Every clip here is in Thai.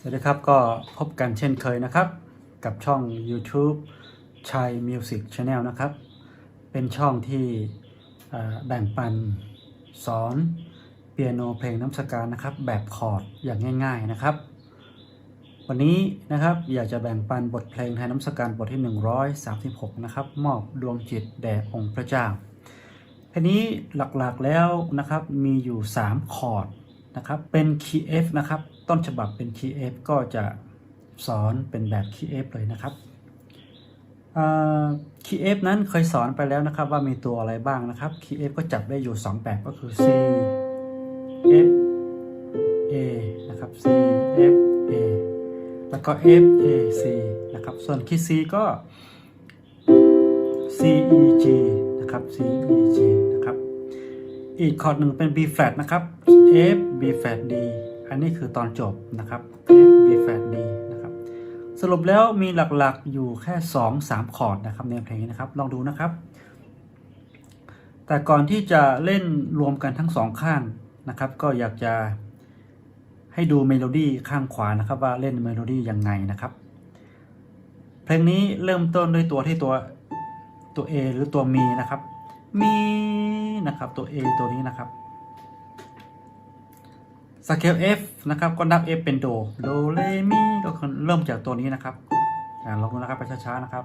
สวัสดีครับก็พบกันเช่นเคยนะครับ กับช่อง YouTube ชัย Music Channel นะครับ เป็นช่องที่แบ่งปันสอนเปียโนเพลงน้ำสการนะครับ แบบคอร์ดอย่างง่ายๆนะครับ วันนี้นะครับอยากจะแบ่งปันบทเพลงไทยน้ำสการบทที่ 136 นะครับ มอบดวงจิตแด่องค์พระเจ้าเพลงนี้หลักๆแล้วนะครับมีอยู่ 3 คอร์ดนะครับเป็นคีย์ F นะครับ ต้นฉบับเป็นคีย์ F ก็จะสอนเป็นแบบคีย์ F เลยนะครับคีย์ F นั้นเคยสอนไปแล้วนะครับว่ามีตัวอะไรบ้างนะครับคีย์ F ก็จับได้อยู่ 2 แบบก็คือ C F A นะครับ C F A แล้วก็ F A C นะครับ ส่วนคีย์ C ก็ C E G นะครับ C E G นะครับ อีกคอร์ดหนึ่งเป็น B flat นะครับ F B flat D อันนี้คือตอนจบนะครับ F B flat D นะครับ สรุปแล้วมีหลักๆอยู่แค่ 2 3 คอร์ดนะครับในเพลงนี้นะครับ ลองดูนะครับ แต่ก่อนที่จะเล่นรวมกันทั้งสองข้างนะครับ ก็อยากจะให้ดูเมโลดี้ข้างขวานะครับ ว่าเล่นเมโลดี้ยังไงนะครับ เพลงนี้เริ่มต้นด้วยตัวที่ตัวตัว A หรือตัวมีนะครับ มีนะครับตัว A ตัวนี้นะครับ สเกล F นะครับก็นับ F เป็นโด โด เร มี ก็เริ่มจากตัวนี้นะครับอ่าลองดูนะครับไปช้าๆนะครับ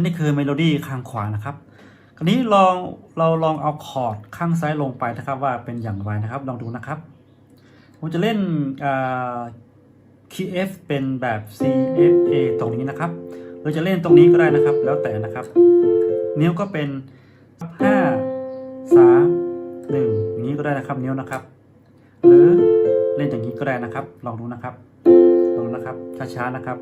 นนี้คือเมโลดี้ข้างขวานะครับ คราวนี้ลองเราลองเอาคอร์ดข้างซ้ายลงไปนะครับ ว่าเป็นอย่างไรนะครับ ลองดูนะครับ ผมจะเล่นคีย์ F เป็นแบบ C F A ตรงนี้นะครับเราจะเล่นตรงนี้ก็ได้นะครับ แล้วแต่นะครับ นิ้วก็เป็น 5 3 1อย่างนี้ก็ได้นะครับ นิ้วนะครับ หรือเล่นอย่างนี้ก็ได้นะครับ ลองดูนะครับลองนะครับช้าๆนะครับ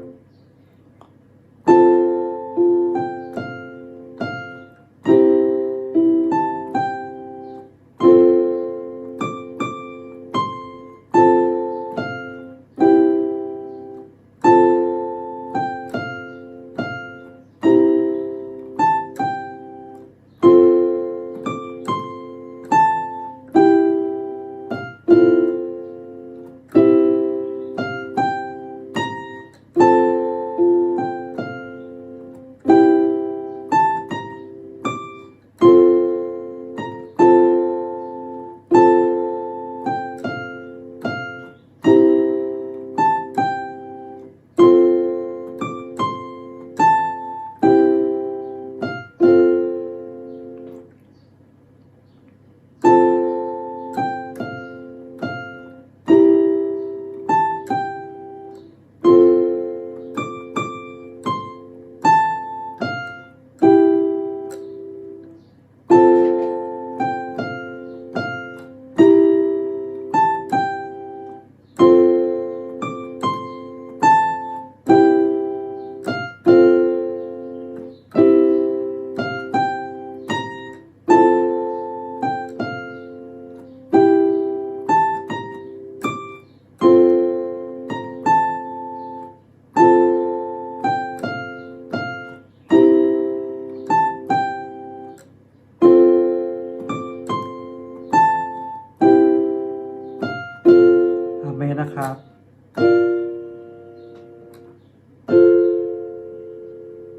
นะครับ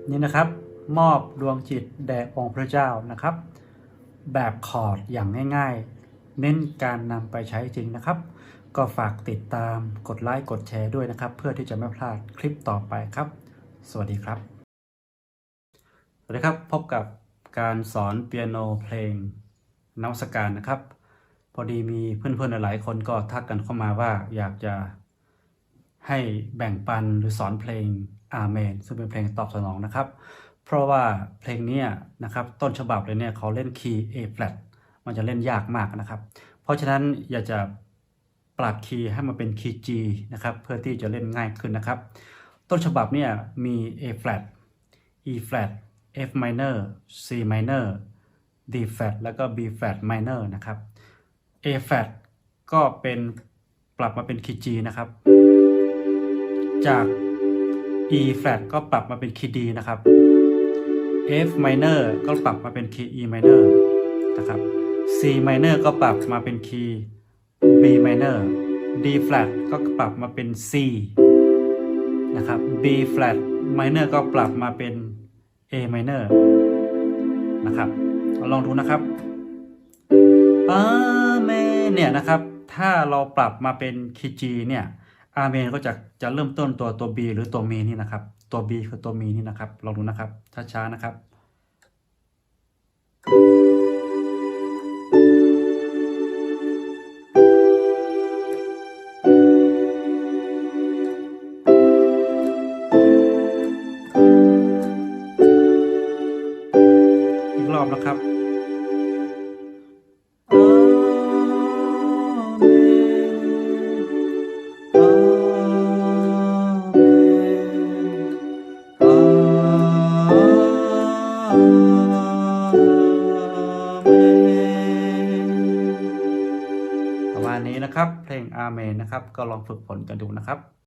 นี่นะครับ มอบดวงจิตแด่องค์พระเจ้านะครับ แบบคอร์ดอย่างง่าย ๆ เน้นการนำไปใช้จริงนะครับ ก็ฝากติดตามกดไลค์กดแชร์ด้วยนะครับ เพื่อที่จะไม่พลาดคลิปต่อไปครับ สวัสดีครับ สวัสดีครับพบกับการสอนเปียโนเพลงนวัตการนะครับ อดีมีเพื่อนๆหลายคนก็ทักกันเข้ามาว่าอยากจะให้แบ่งปันหรือสอนเพลงอาเมนซึ่งเป็นเพลงตอบสนองนะครับ เพราะว่าเพลงนี้นะครับต้นฉบับเลยเนี่ยเขาเล่นคีย์ A flat มันจะเล่นยากมากนะครับ เพราะฉะนั้นอยากจะปรับคีย์ให้มันเป็นคีย์ G นะครับเพื่อที่จะเล่นง่ายขึ้นนะครับ ต้นฉบับเนี่ยมี A flat E flat F minor C minor D flat แล้วก็ B flat minor นะครับ A flat ก็เป็นปรับมาเป็นคีย์ G นะครับ จาก E flat ก็ปรับมาเป็นคีย์ D นะครับ F minor ก็ปรับมาเป็นคีย์ E minor นะครับ C minor ก็ปรับมาเป็นคีย์ B minor D flat ก็ปรับมาเป็น C นะครับ B flat minor ก็ปรับมาเป็น A minor นะครับลองดูนะครับอา นเนี่ยนะครับถ้าเราปรับมาเป็นคีย์ G เนี่ยอาเมนก็จะจะเริ่มต้นตัวตัว B หรือตัวมีนี่นะครับ ตัว B คือตัวมีนี่นะครับลองดูนะครับช้าๆนะครับ อีกรอบนะครับ เพลงอาเมนนะครับ ก็ลองฝึกฝนกันดูนะครับ